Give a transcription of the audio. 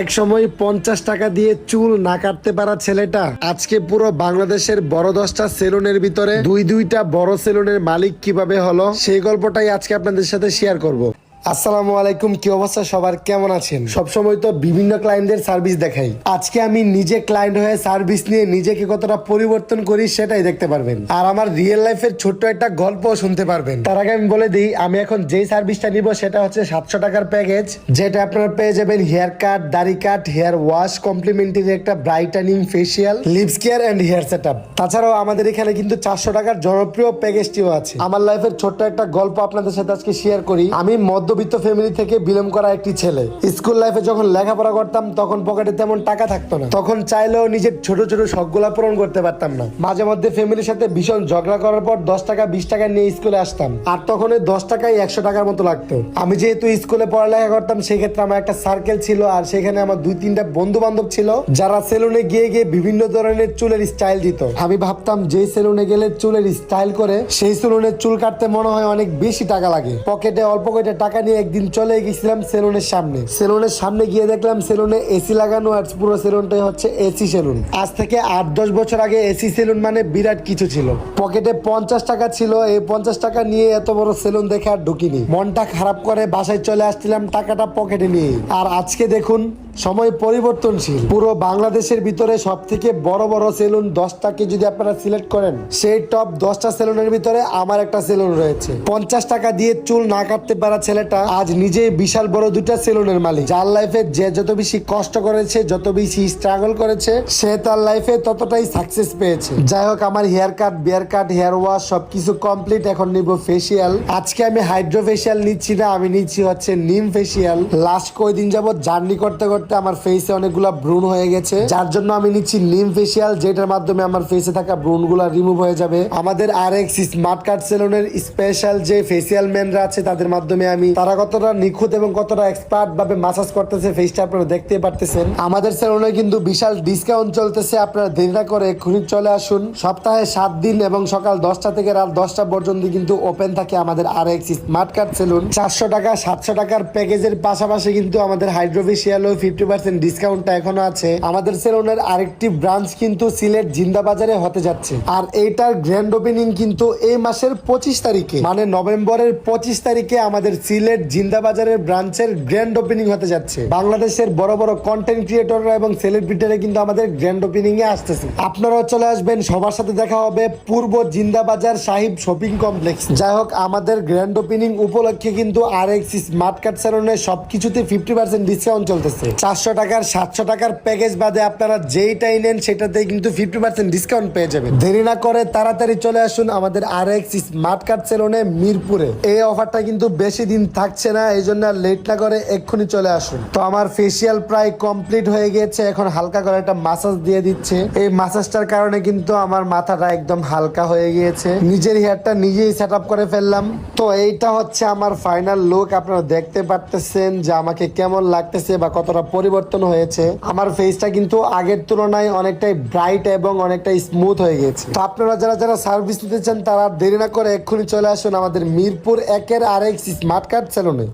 এক সময় পঞ্চাশ টাকা দিয়ে চুল না কাটতে পারা ছেলেটা আজকে পুরো বাংলাদেশের বড় দশটা সেলুনের ভিতরে দুই দুইটা বড় সেলুনের মালিক কীভাবে হলো, সেই গল্পটাই আজকে আপনাদের সাথে শেয়ার করব। আসসালামু আলাইকুম, কি অবস্থা সবার? কেমন আছেন? সবসময় তো বিভিন্ন ক্লায়েন্টদের সার্ভিস দেখাই। আজকে আমি নিজে ক্লায়েন্ট হয়ে সার্ভিস নিয়ে নিজেকে কতটা পরিবর্তন করি সেটাই দেখতে পারবেন। আর আমার রিয়েল লাইফের ছোট্ট একটা গল্প শুনতে পারবেন। তার আগে আমি বলে দিই, আমি এখন যেই সার্ভিসটা নিব সেটা হচ্ছে সাতশো টাকার প্যাকেজ যেটা আপনারা পেয়ে যাবেন হেয়ার কাট দাড়ি কাট হেয়ার ওয়াশ কমপ্লিমেন্টারি একটা brightening facial lips care and hair set up তাছাড়াও আমাদের এখানে কিন্তু চারশো টাকার জনপ্রিয় প্যাকেজটিও আছে। আমার লাইফের ছোট্ট একটা গল্প আপনাদের সাথে আজকে শেয়ার করি। আমি মধ্যবিত্ত ফ্যামিলি থেকে বিলং করা একটি ছেলে। স্কুল লাইফে যখন লেখাপড়া করতাম, তখন পকেটে তেমন টাকা থাকতো না। তখন চাইলেও নিজের ছোট ছোট শখগুলা পূরণ করতে পারতাম না। মাঝে মধ্যে ফ্যামিলির সাথে ভীষণ ঝগড়া করার পর দশ টাকা, বিশ টাকা নিয়ে স্কুলে আসতাম। আর তখন ওই দশ টাকায় একশো টাকার মতো লাগতো। আমি যেহেতু স্কুলে পড়ালেখা করতাম, সেক্ষেত্রে আমার একটা সার্কেল ছিল আর সেখানে আমার দুই, তিনটা বন্ধু বান্ধব ছিল, যারা সেলুনে গিয়ে গিয়ে বিভিন্ন ধরনের চুলের স্টাইল দিত। আমি ভাবতাম যে সেলুনে গেলে চুলের স্টাইল করে, সেই সেলুনের চুল কাটতে মনে হয় অনেক বেশি টাকা লাগে। পকেটে অল্প কয়টা টাকা নিয়ে একদিন চলে গেছিলাম সেলুনের সামনে। সেলুনের সামনে গিয়ে দেখলাম সেলুনে এসি লাগানো আর পুরো সেলুনটাই হচ্ছে এসি সেলুন। আজ থেকে আট দশ বছর আগে এসি সেলুন মানে বিরাট কিছু ছিল। পকেটে পঞ্চাশ টাকা ছিল, এই পঞ্চাশ টাকা নিয়ে এত বড় সেলুন দেখে আর ঢুকিনি। মনটা খারাপ করে বাসায় চলে আসছিলাম টাকাটা পকেটে নিয়ে। আর আজকে দেখুন সময় পরিবর্তনশীল। পুরো বাংলাদেশের ভিতরে সব থেকে বড় বড় সেলুন দশটাকে যদি আপনারা সিলেক্ট করেন, সেই টপ দশটা সেলুনের ভিতরে আমার একটা সেলুন রয়েছে। পঞ্চাশ টাকা দিয়ে চুল না কাটতে পারা ছেলেটা আজ নিজেই বিশাল বড় দুটা সেলুনের মালিক। যার লাইফে যে যত বেশি কষ্ট করেছে, যত বেশি স্ট্রাগল করেছে, সে তার লাইফে ততটাই সাকসেস পেয়েছে। যাই হোক, আমার hair cut beard cut hair wash সবকিছু কমপ্লিট এখন নিব ফেসিয়াল আজকে আমি হাইড্রো ফেসিয়াল নিচ্ছি না, আমি নিচ্ছি হচ্ছে নিম ফেসিয়াল লাস্ট কয়দিন যাবত জার্নি করতে করতে আমার ফেসে অনেকগুলা ব্রুন হয়ে গেছে। যার জন্য আমি নিচ্ছি নিম ফেসিয়াল যেটার মাধ্যমে আমার ফেসে থাকা ব্রুনগুলা রিমুভ হয়ে যাবে। আমাদের আর এক্স স্মার্ট কার্ড সেলুনের স্পেশাল যে ফেসিয়াল ম্যানরা আছে, তাদের মাধ্যমে আমি তারা কতটা নিখুঁত এবং কতটা এক্সপার্ট ভাবে মাসাজ করতেছে ফেসটা আপনারা দেখতে পারতেছেন। আমাদের সেলুনে কিন্তু বিশাল ডিসকাউন্ট চলতেছে, আপনারা দেরি না করে এক্ষুনি চলে আসুন। সপ্তাহে সাত দিন এবং সকাল দশটা থেকে রাত দশটা পর্যন্ত কিন্তু ওপেন থাকে আমাদের আর এক্স স্মার্ট কার্ড সেলুন চারশো টাকা, সাতশো টাকার প্যাকেজের পাশাপাশি কিন্তু আমাদের হাইড্রোফেশিয়ালও ফিফটি পার্সেন্ট ডিসকাউন্টটা এখনও আছে। আমাদের সেলুনের আরেকটি ব্রাঞ্চ কিন্তু সিলেট জিন্দা হতে যাচ্ছে। আর এইটার গ্র্যান্ড ওপেনিং কিন্তু এই মাসের পঁচিশ তারিখে। মানে নভেম্বরের পঁচিশ তারিখে আমাদের সিলেট জিন্দা বাজারের ব্রাঞ্চের গ্র্যান্ড ওপেনিং হতে যাচ্ছে। বাংলাদেশের বড় বড় কন্টেন্ট ক্রিয়েটররা এবং সেলিব্রিটিরা কিন্তু আমাদের গ্র্যান্ড ওপেনিং এ আসতেছে। আপনারাও চলে আসবেন। সবার সাথে দেখা হবে পূর্ব জিন্দা বাজার সাহিব শপিং কমপ্লেক্স। যাই হোক, আমাদের গ্র্যান্ড ওপেনিং উপলক্ষে কিন্তু আর এক্স স্মার্ট কার্ড সেলুনে সবকিছুতে ফিফটি পার্সেন্ট ডিসকাউন্ট চলতেছে। চারশো টাকার, সাতশো টাকার প্যাকেজ বাদে আপনারা যেইটাই নেন সেটাতে কিন্তু ফিফটি পার্সেন্ট ডিসকাউন্ট পেয়ে যাবেন। দেরি না করে তাড়াতাড়ি চলে আসুন আমাদের আর এক্স স্মার্ট কার্ড সেলুনে মিরপুরে। এই অফারটা কিন্তু বেশি দিন থাকছে না, এই জন্য লেট না করে এক্ষুনি চলে আসুন। তো আমার ফেসিয়াল প্রায় কমপ্লিট হয়ে গিয়েছে, এখন হালকা করে একটা মাসাজ দিয়ে দিচ্ছে। এই মাসাজটার কারণে কিন্তু আমার মাথাটা একদম হালকা হয়ে গিয়েছে। নিজের হেয়ারটা নিজেই সেট করে ফেললাম। তো এইটা হচ্ছে আমার ফাইনাল লুক আপনারা দেখতে পারতেছেন যে আমাকে কেমন লাগতেছে বা কতটা পরিবর্তন হয়েছে। আমার ফেসটা কিন্তু আগের তুলনায় অনেকটাই ব্রাইট এবং অনেকটাই স্মুথ হয়ে গেছে। তো আপনারা যারা যারা সার্ভিস নিতে চান, তারা দেরি না করে এক্ষুনি চলে আসুন আমাদের মিরপুর একের আর এক স্মার্ট কার্ড সেলুনে